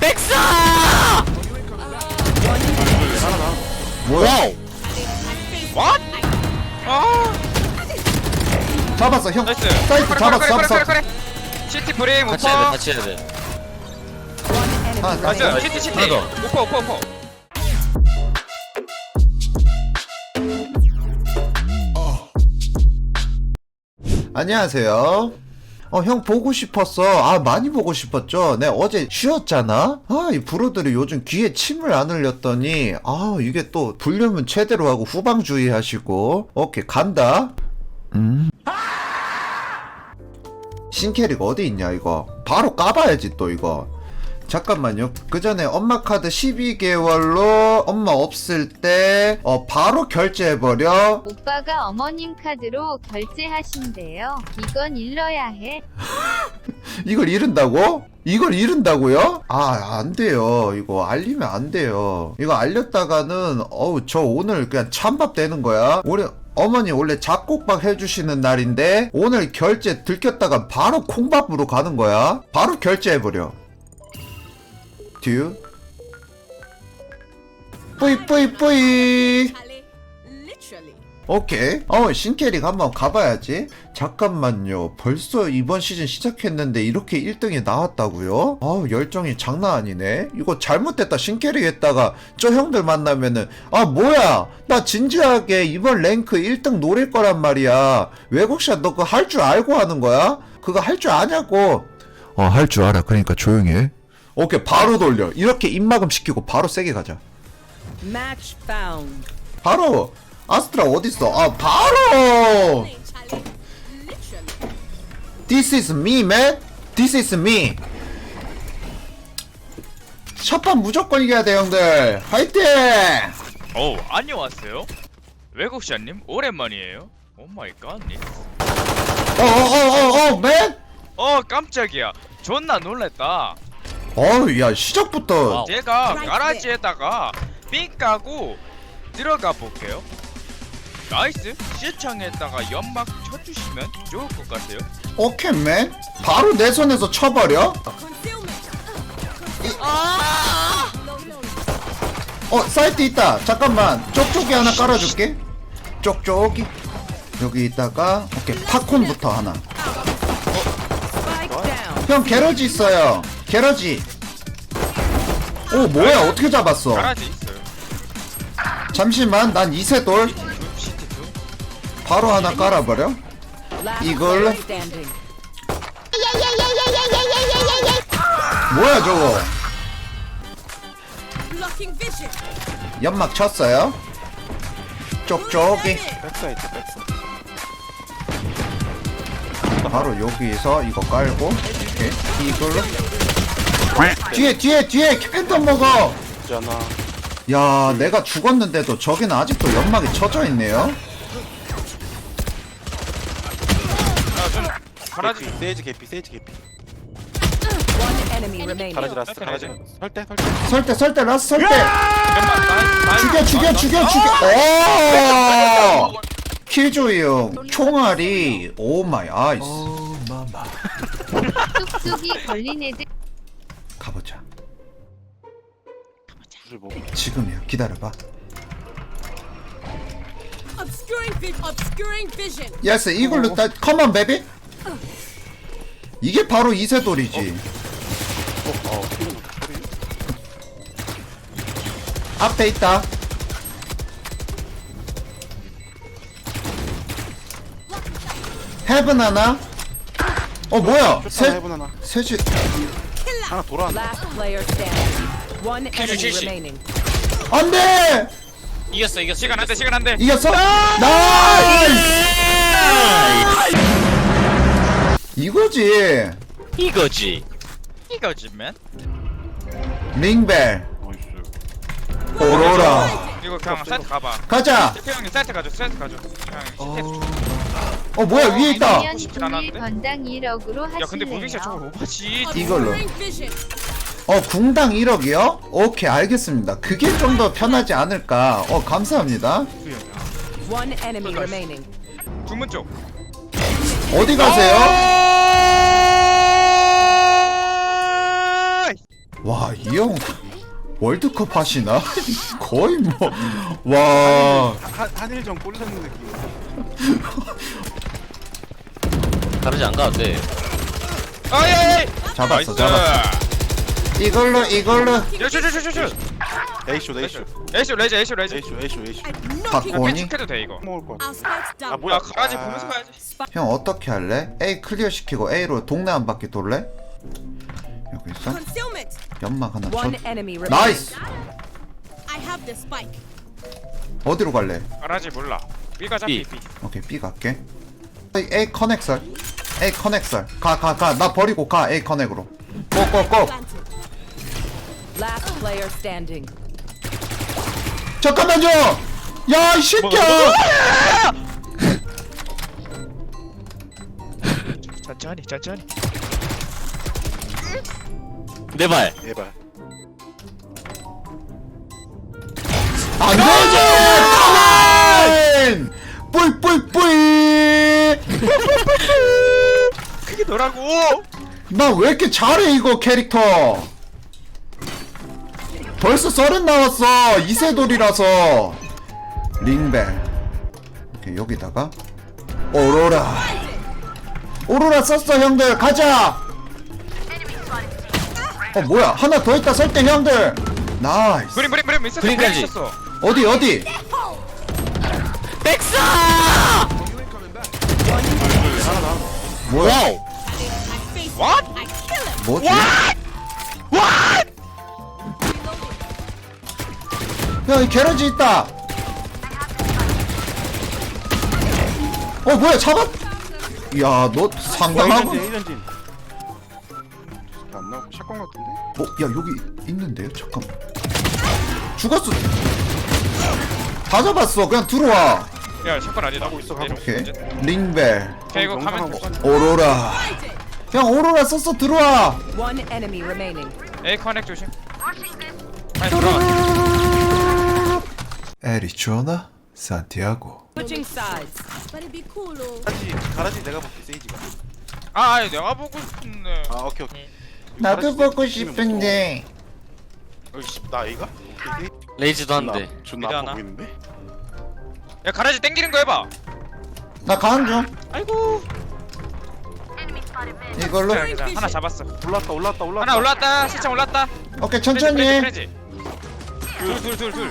백사! 뭐야? What? 아 잡았어 형. 나이스 사이트 그래, 잡았어 잡았어. 그래, 그래. 시티 브레임 같이 해야 돼 오퍼 같이 해야 돼 하나 나이스 땄어. 시티 시티 하나 더. 오퍼 오퍼 오퍼 안녕하세요. 어, 형 보고 싶었어. 아, 많이 보고 싶었죠. 내 어제 쉬었잖아? 아, 이 브로들이 요즘 귀에 침을 안 흘렸더니, 아, 이게 또 불륜은 최대로 하고 후방 주의 하시고. 오케이, 간다. 음. 신캐릭 어디 있냐, 이거. 바로 까봐야지, 또 이거. 잠깐만요. 그 전에 엄마 카드 12개월로 엄마 없을 때, 어, 바로 결제해버려. 오빠가 어머님 카드로 결제하신대요. 이건 일러야 해. 이걸 잃은다고? 이걸 잃은다고요? 아, 안 돼요. 이거 알리면 안 돼요. 이거 알렸다가는, 어우, 저 오늘 그냥 찬밥 되는 거야. 우리 어머니 원래 잡곡밥 해주시는 날인데, 오늘 결제 들켰다가 바로 콩밥으로 가는 거야. 바로 결제해버려. 듀. 뿌이, 뿌이, 뿌이. 오케이. 어, 신캐릭 한번 가봐야지. 잠깐만요. 벌써 이번 시즌 시작했는데 이렇게 1등이 나왔다고요? 아우, 열정이 장난 아니네. 이거 잘못됐다. 신캐릭 했다가 저 형들 만나면은, 아, 뭐야. 나 진지하게 이번 랭크 1등 노릴 거란 말이야. 외국샷 너 그거 할 줄 알고 하는 거야? 그거 할 줄 아냐고. 어, 할 줄 알아. 그러니까 조용히 해. 오케이, 바로 돌려. 이렇게 입막음 시키고 바로 세게 가자. 바로 아스트라 어딨어? 아 바로. This is me man This is me 첫판 무조건 이겨야 돼 형들 화이팅 오 안녕하세요 외국샷님 오랜만이에요 오 마이 갓님 어어어어어 맨 어 깜짝이야 존나 놀랬다 어우 야 시작부터. 와우. 제가 가라지에다가 삥 까고 들어가 볼게요. 나이스. 시청에다가 연막 쳐주시면 좋을 것 같아요. 오케이 맨. 바로 내 손에서 쳐버려. Concealment. 어 사이트 있다. 잠깐만. 쪽쪽이 하나 깔아줄게. 쪽쪽이. 여기 있다가 오케이. 팝콘부터 하나. Spike down. 형 게러지 있어요 게러지. 오 뭐야? 어떻게 잡았어? 가라지 있어요. 잠시만 난 이세돌. 시티 2 시티 2 바로 하나 깔아버려. Standing. 뭐야 저거. 연막 쳤어요? 쪽쪽이. 바로 여기서 이거 깔고 오케이 이걸로 뒤에 뒤에 뒤에 캔턴 먹어. 야 내가 죽었는데도 저기는 아직도 연막이 쳐져 있네요. 가라지. 세이지 개피 세이지 개피. One enemy remaining. 가라지 라스트 가라지. 설대 설대 설대 설대 라스 설대 죽여 죽여 죽여 죽여. 오! 킬조이용 총알이 오 마이 아이스. 뚝뚝이 걸린 애들 가보자. 줄을 뭐 지금이야. 기다려봐. Obscuring. Obscuring vision. 예스 이걸로 따 컴온 베비 이게 바로 이세돌이지. 어, 피는 소리 앞에 있다. 헤븐 하나? 어 뭐야? 세세 해본 하나. 셋이 하나 돌아왔네. Last player standing. One enemy 칠십. remaining. 안돼! 이겼어 이겼어. 시간 안돼 시간 안돼. 이겼어? 나이스! 이거지. 이거지. 이거지 맨. 링벨. 나이스 오로라. 이거 그냥 사이트 가봐. 가자. 시티 형님 사이트 가죠 사이트 가죠 그냥 시티 어 뭐야 위에 있다 아니면 않았는데? 건당 1억으로 야 근데 무빙샷 저거 하실래요? 오바지 이걸로 Obscuring vision. 어 궁당 1억이요? 오케이 알겠습니다 그게 좀 더 편하지 않을까 어 감사합니다 One enemy remaining. 중문 쪽 어디 가세요? 와, 이 형 월드컵 하시나? 거의 뭐, 와. 한 한일전 골 넣는 느낌. 다르지 안 가도 돼. 아예예 잡았어, 잡았어. 이걸로, 이걸로. 슈슈슈슈슈 에이쇼 에이쇼 에이쇼 레이저 에이쇼 레이저 에이쇼 에이쇼 에이쇼. 박고니? 픽해도 돼 이거 먹을 거. Our spikes 아. 뭐야? 아 가라지 아, 보면서 가야지 형 어떻게 할래? A 클리어 시키고 A로 동네 한 바퀴 돌래? 여기 있어? Concealment. 연막 하나 쳐. One enemy remaining. 나이스! I have the spike. 어디로 갈래? 가라지 몰라 B 가자 B B. B 오케이 B 갈게 A, A 커넥설 A 커넥설 가 가 가. 나 버리고 가 A 커넥으로. 고고고. Planted. Last player standing. 잠깐만요! 야이 새끼야! 천천히 천천히. 내 발. 예발. 안되지 뿔뿔뿔! 그게 너라고. 나 왜 이렇게 잘해 이거 캐릭터? 벌써 썰은 나왔어 이세돌이라서. 링벨 오케이 여기다가. 오로라. 오로라 썼어 형들. 가자! 어 뭐야? 하나 더 있다. 설때 형들. 나이스. 브림 브림 브림. 있었어 브림까지. 브림 있었어. 어디 어디? 백사! 뭐야? 와우. What? 뭐지? 야이 게러지 있다 어 뭐야 잡았 야너 상당하고 이전진 이전진. 안 나오고 샷건 같은데? 어, 야 여기 있는데요? 잠깐만. 죽었어. 다 잡았어. 그냥 들어와. 야 샷건 아니다 가고 있어. 오케이. 이제. 링벨, 오케이 이거 가면 오로라. 그냥 오로라 썼어. 들어와. One enemy remaining. A 커넥 조심 아니 들어가 에리조나, 산티아고. Switching sides. 가라지 가라지 내가 볼게 세이지가. 아 아니, 내가 보고 싶은데 아 오케이 오케이. 나도 가라지 보고 싶은데. 뭐. 어이씨 나? 오케이. 레이즈도 한대. 존나 아파. 보이는데? 야 가라지 땡기는 거 해봐 나 가는 중. 아이고 이걸로. 하나 잡았어 올랐다 올랐다 올랐다. 하나 올랐다 시청 올랐다 오케이 천천히. 둘둘둘 둘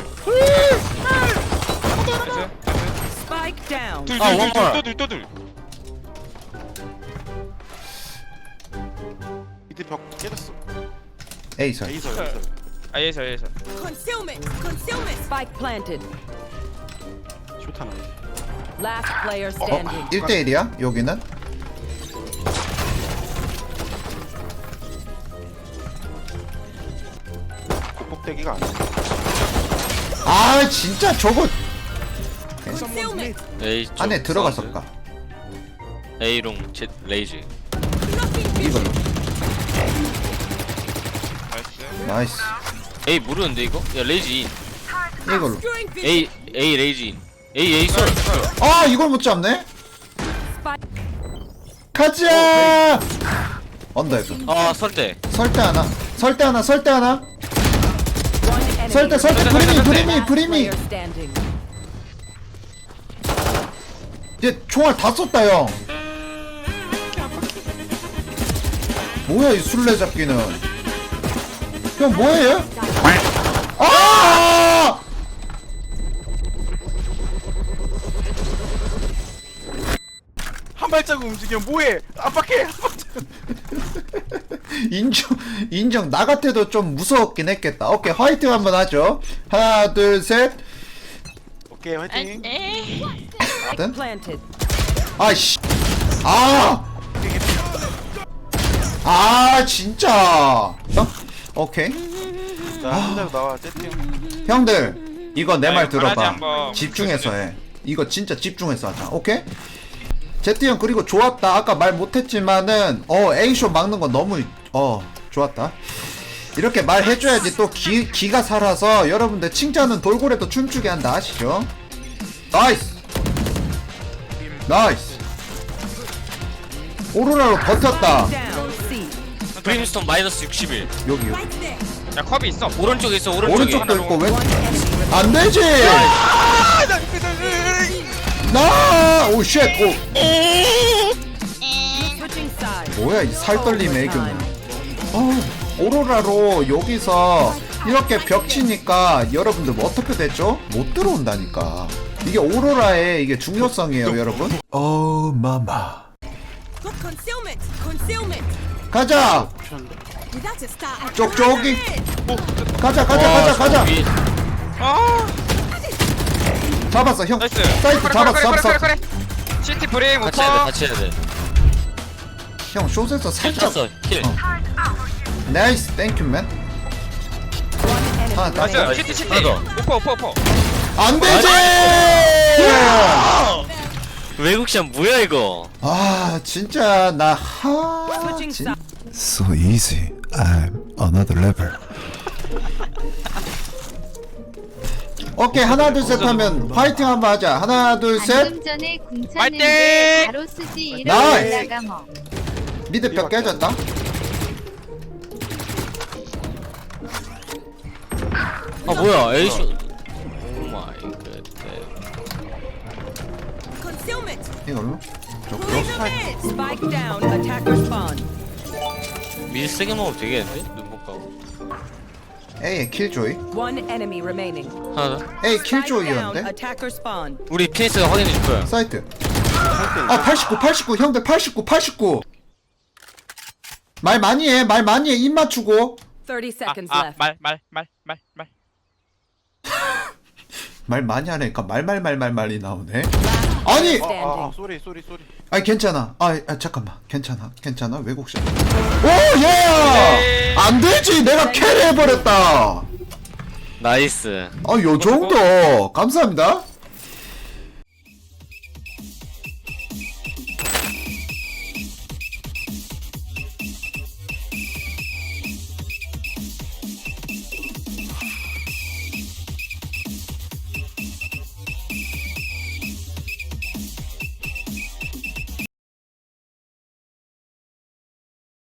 Spike down. 아, 원몰. 둘둘둘둘둘 밑에 벽 깨졌어. 에이설. 에이서. 아 예서 예서 Concealment. Concealment. Spike planted. 쇼타나. Last player 어, standing. 1대1이야? 여기는? 곱복대기가 안 돼. 아, 진짜 저거. A 쪽 안에 들어갔을까? A롱 제 레이즈. 이걸로. 나이스 나이스. A 모르는데 이거? 야 레이즈 인. 이걸로. A A 레이즈 인. A A 쏠. 아, 이걸 못 잡네? 가자! 언더에서. 아 설대. 설대 하나. 설대 하나, 설대 하나. 설대, 설대, 브리미. 브리미, 브리미. 얘 총알 다 썼다, 형. 뭐야, 이 술래 잡기는. 형, 뭐해, 얘? 아! 한 발자국 움직여 뭐해? 압박해. 압박자. 인정, 인정. 나 같아도 좀 무서웠긴 했겠다. 오케이, 화이팅 한번 하죠. 하나, 둘, 셋. 오케이 화이팅. 하든. Planted. 아이씨. 아! 아, 진짜. 어? 오케이. 자 한대로 나와 세팅. 형들, 이거 내 아, 말 이거 바라지 들어봐. 한번 집중해서 해. 이거 진짜 집중해서 하자. 오케이? 제트 형 그리고 좋았다. 아까 말 못했지만은 어 A쇼 막는 거 너무 어 좋았다. 이렇게 말해줘야지 또 기, 기가 살아서 여러분들 칭찬은 돌고래도 춤추게 한다 아시죠? 나이스 나이스 오로라로 버텼다. 브림스톤 마이너스 61 여기 여기 야 컵이 있어 오른쪽에 있어 오른쪽에 오른쪽도 있고 왼 One enemy remaining. 안 되지 나! 오 쉣 오. Switching sides. 뭐야 이 살 떨림 애교는. 어 오로라로 여기서 이렇게 벽 치니까 여러분들 뭐 어떻게 됐죠? 못 들어온다니까. 이게 오로라의 이게 중요성이에요 여러분. 어 마마! 가자! 쪽쪽이. 가자 가자 가자 가자. 위에 아 잡았어 형. 나이스. 사이트 잡았어 잡았어. 그래. 시티 브레임 같이 해야 돼 같이 해야 돼. 형 숏에서 살짝 킬. 어. 나이스 땡큐맨. enemy 아, 나이스. remaining. 시티 시티. 하나 더. 오퍼 오퍼 오퍼. 안 되지 외국샷 뭐야 이거? 아 진짜 나하 sides. So easy. I'm another level 오케이 하나 둘 셋 하면 파이팅 한번 하자 하나 둘셋 방금 전에 궁 파이팅! 찼는데 바로 쓰지 나이스! 뭐 미드 벽 깨졌다 아 뭐야 에이쇼 오 마이 갓 Concealment! 이걸로 mid? Spike down. Attacker spawn. 밀 세게 먹으면 되겠는데? 눈못 가고 A의 킬조이 One enemy remaining. 하나 더. A Spike down. 킬조이였는데? Attacker spawn. 우리 피니스가 확인해 줄 거야 사이트. 아 89 89 형들 89 89 말 많이 해 말 많이 해 입 맞추고. 30 seconds 아, left. 아말말말말말. 말 많이 하니까 말 말 말 말 말이 나오네. 아니! 아, 아, 아 Standing. 쏘리 쏘리 쏘리 아니 괜찮아. 아, 아 잠깐만. 괜찮아. 괜찮아? 외국샷 오 예! 안 되지. 내가 캐리 해버렸다. 나이스. 아 요 정도. 감사합니다